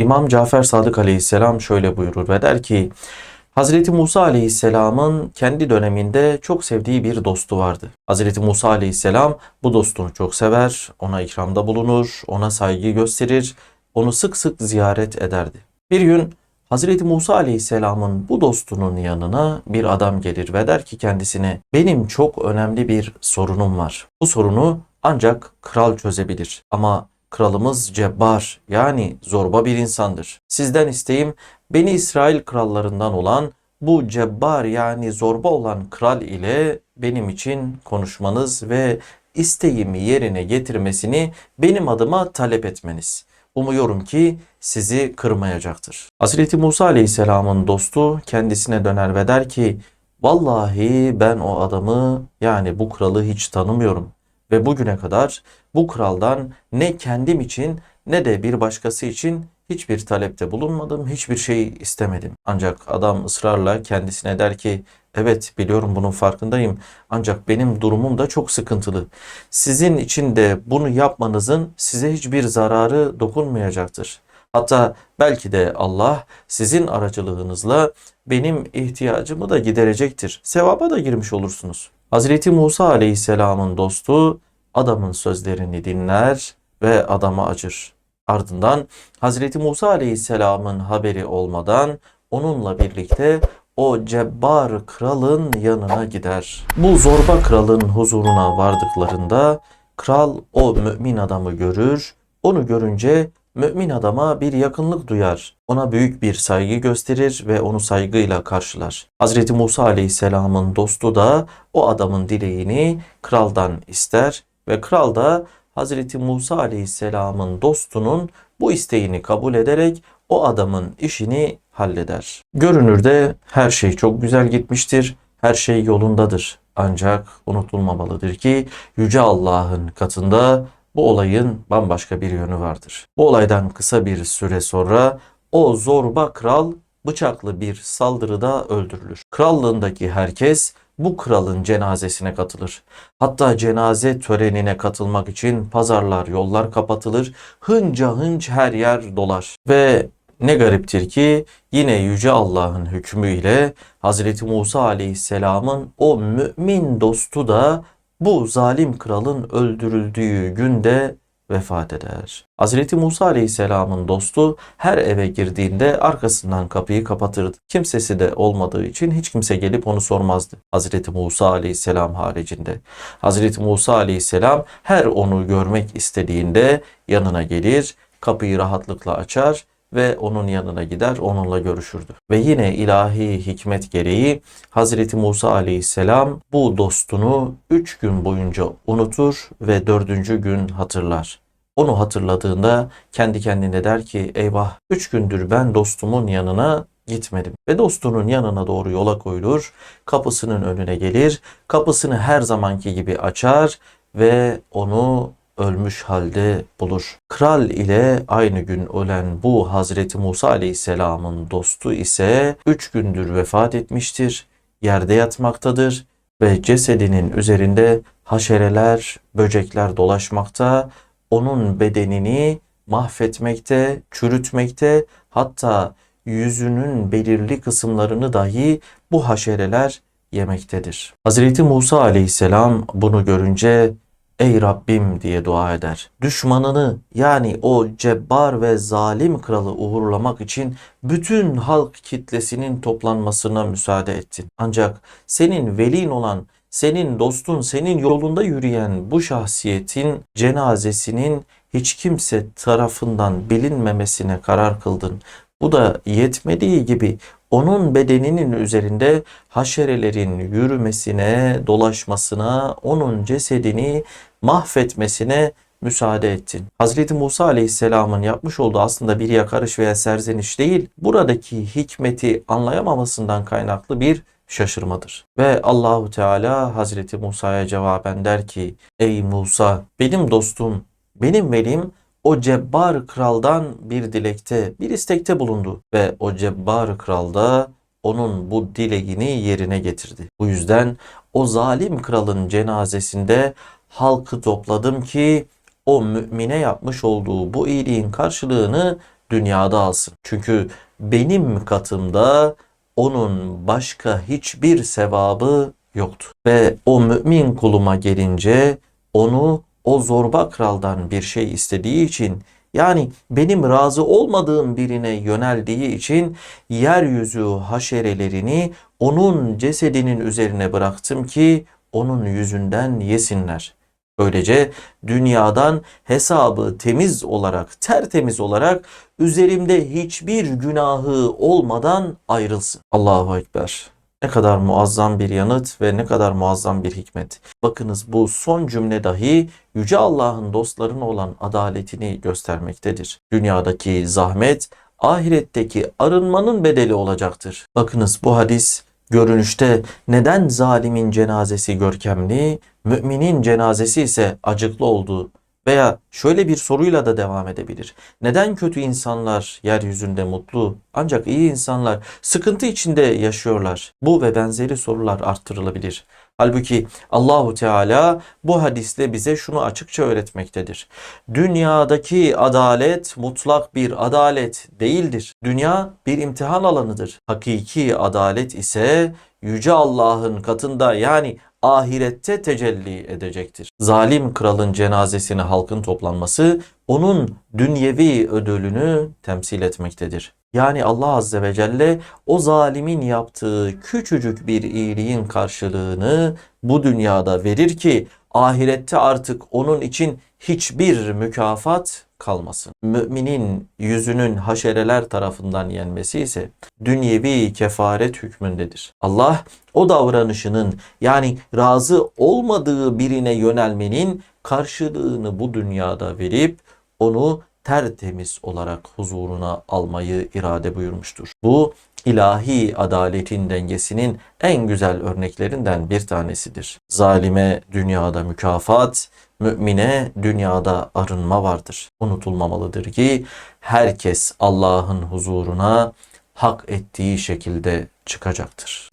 İmam Cafer Sadık aleyhisselam şöyle buyurur ve der ki Hazreti Musa aleyhisselamın kendi döneminde çok sevdiği bir dostu vardı. Hazreti Musa aleyhisselam bu dostunu çok sever, ona ikramda bulunur, ona saygı gösterir, onu sık sık ziyaret ederdi. Bir gün Hazreti Musa aleyhisselamın bu dostunun yanına bir adam gelir ve der ki kendisine benim çok önemli bir sorunum var. Bu sorunu ancak kral çözebilir ama kralımız cebbar yani zorba bir insandır. Sizden isteğim Beni İsrail krallarından olan bu cebbar yani zorba olan kral ile benim için konuşmanız ve isteğimi yerine getirmesini benim adıma talep etmeniz. Umuyorum ki sizi kırmayacaktır. Hazreti Musa Aleyhisselam'ın dostu kendisine döner ve der ki Vallahi ben o adamı yani bu kralı hiç tanımıyorum ve bugüne kadar bu kraldan ne kendim için ne de bir başkası için hiçbir talepte bulunmadım, hiçbir şey istemedim. Ancak adam ısrarla kendisine der ki evet biliyorum bunun farkındayım ancak benim durumum da çok sıkıntılı. Sizin için de bunu yapmanızın size hiçbir zararı dokunmayacaktır. Hatta belki de Allah sizin aracılığınızla benim ihtiyacımı da giderecektir. Sevaba da girmiş olursunuz. Hazreti Musa Aleyhisselam'ın dostu adamın sözlerini dinler ve adama acır. Ardından Hazreti Musa Aleyhisselam'ın haberi olmadan onunla birlikte o cebbar kralın yanına gider. Bu zorba kralın huzuruna vardıklarında kral o mümin adamı görür. Onu görünce mümin adama bir yakınlık duyar. Ona büyük bir saygı gösterir ve onu saygıyla karşılar. Hazreti Musa Aleyhisselam'ın dostu da o adamın dileğini kraldan ister ve kral da Hazreti Musa Aleyhisselam'ın dostunun bu isteğini kabul ederek o adamın işini halleder. Görünürde her şey çok güzel gitmiştir. Her şey yolundadır. Ancak unutulmamalıdır ki Yüce Allah'ın katında bu olayın bambaşka bir yönü vardır. Bu olaydan kısa bir süre sonra o zorba kral bıçaklı bir saldırıda öldürülür. Krallığındaki herkes bu kralın cenazesine katılır. Hatta cenaze törenine katılmak için pazarlar, yollar kapatılır. Hınca hınç her yer dolar. Ve ne gariptir ki yine Yüce Allah'ın hükmüyle Hazreti Musa Aleyhisselam'ın o mümin dostu da bu zalim kralın öldürüldüğü günde vefat eder. Hazreti Musa Aleyhisselam'ın dostu her eve girdiğinde arkasından kapıyı kapatırdı. Kimsesi de olmadığı için hiç kimse gelip onu sormazdı. Hazreti Musa Aleyhisselam haricinde. Hazreti Musa Aleyhisselam her onu görmek istediğinde yanına gelir, kapıyı rahatlıkla açar ve onun yanına gider onunla görüşürdü. Ve yine ilahi hikmet gereği Hazreti Musa aleyhisselam bu dostunu üç gün boyunca unutur ve dördüncü gün hatırlar. Onu hatırladığında kendi kendine der ki eyvah üç gündür ben dostumun yanına gitmedim. Ve dostunun yanına doğru yola koyulur, kapısının önüne gelir, kapısını her zamanki gibi açar ve onu ölmüş halde bulur. Kral ile aynı gün ölen bu Hazreti Musa Aleyhisselam'ın dostu ise üç gündür vefat etmiştir, yerde yatmaktadır ve cesedinin üzerinde haşereler, böcekler dolaşmakta, onun bedenini mahvetmekte, çürütmekte, hatta yüzünün belirli kısımlarını dahi bu haşereler yemektedir. Hazreti Musa aleyhisselam bunu görünce Ey Rabbim diye dua eder. Düşmanını yani o cebbar ve zalim kralı uğurlamak için bütün halk kitlesinin toplanmasına müsaade ettin. Ancak senin velin olan, senin dostun, senin yolunda yürüyen bu şahsiyetin cenazesinin hiç kimse tarafından bilinmemesine karar kıldın. Bu da yetmediği gibi onun bedeninin üzerinde haşerelerin yürümesine, dolaşmasına, onun cesedini mahvetmesine müsaade ettin. Hazreti Musa Aleyhisselam'ın yapmış olduğu aslında bir yakarış veya serzeniş değil, buradaki hikmeti anlayamamasından kaynaklı bir şaşırmadır. Ve Allahu Teala Hazreti Musa'ya cevaben der ki: Ey Musa, benim dostum, benim velim o cebbar kraldan bir dilekte, bir istekte bulundu ve o cebbar kral da onun bu dileğini yerine getirdi. Bu yüzden o zalim kralın cenazesinde halkı topladım ki o mümine yapmış olduğu bu iyiliğin karşılığını dünyada alsın. Çünkü benim katımda onun başka hiçbir sevabı yoktu. Ve o mümin kuluma gelince onu o zorba kraldan bir şey istediği için yani benim razı olmadığım birine yöneldiği için yeryüzü haşerelerini onun cesedinin üzerine bıraktım ki onun yüzünden yesinler. Böylece dünyadan hesabı temiz olarak, tertemiz olarak üzerimde hiçbir günahı olmadan ayrılsın. Allahu Ekber. Ne kadar muazzam bir yanıt ve ne kadar muazzam bir hikmet. Bakınız bu son cümle dahi Yüce Allah'ın dostlarına olan adaletini göstermektedir. Dünyadaki zahmet ahiretteki arınmanın bedeli olacaktır. Bakınız bu hadis görünüşte neden zalimin cenazesi görkemli, müminin cenazesi ise acıklı olduğu veya şöyle bir soruyla da devam edebilir. Neden kötü insanlar yeryüzünde mutlu ancak iyi insanlar sıkıntı içinde yaşıyorlar? Bu ve benzeri sorular arttırılabilir. Halbuki Allahu Teala bu hadisle bize şunu açıkça öğretmektedir. Dünyadaki adalet mutlak bir adalet değildir. Dünya bir imtihan alanıdır. Hakiki adalet ise yüce Allah'ın katında yani ahirette tecelli edecektir. Zalim kralın cenazesine halkın toplanması onun dünyevi ödülünü temsil etmektedir. Yani Allah Azze ve Celle o zalimin yaptığı küçücük bir iyiliğin karşılığını bu dünyada verir ki ahirette artık onun için hiçbir mükafat kalmasın. Müminin yüzünün haşereler tarafından yenmesi ise dünyevi kefaret hükmündedir. Allah o davranışının yani razı olmadığı birine yönelmenin karşılığını bu dünyada verip onu tertemiz olarak huzuruna almayı irade buyurmuştur. Bu ilahi adaletin dengesinin en güzel örneklerinden bir tanesidir. Zalime dünyada mükafat, mümine dünyada arınma vardır. Unutulmamalıdır ki herkes Allah'ın huzuruna hak ettiği şekilde çıkacaktır.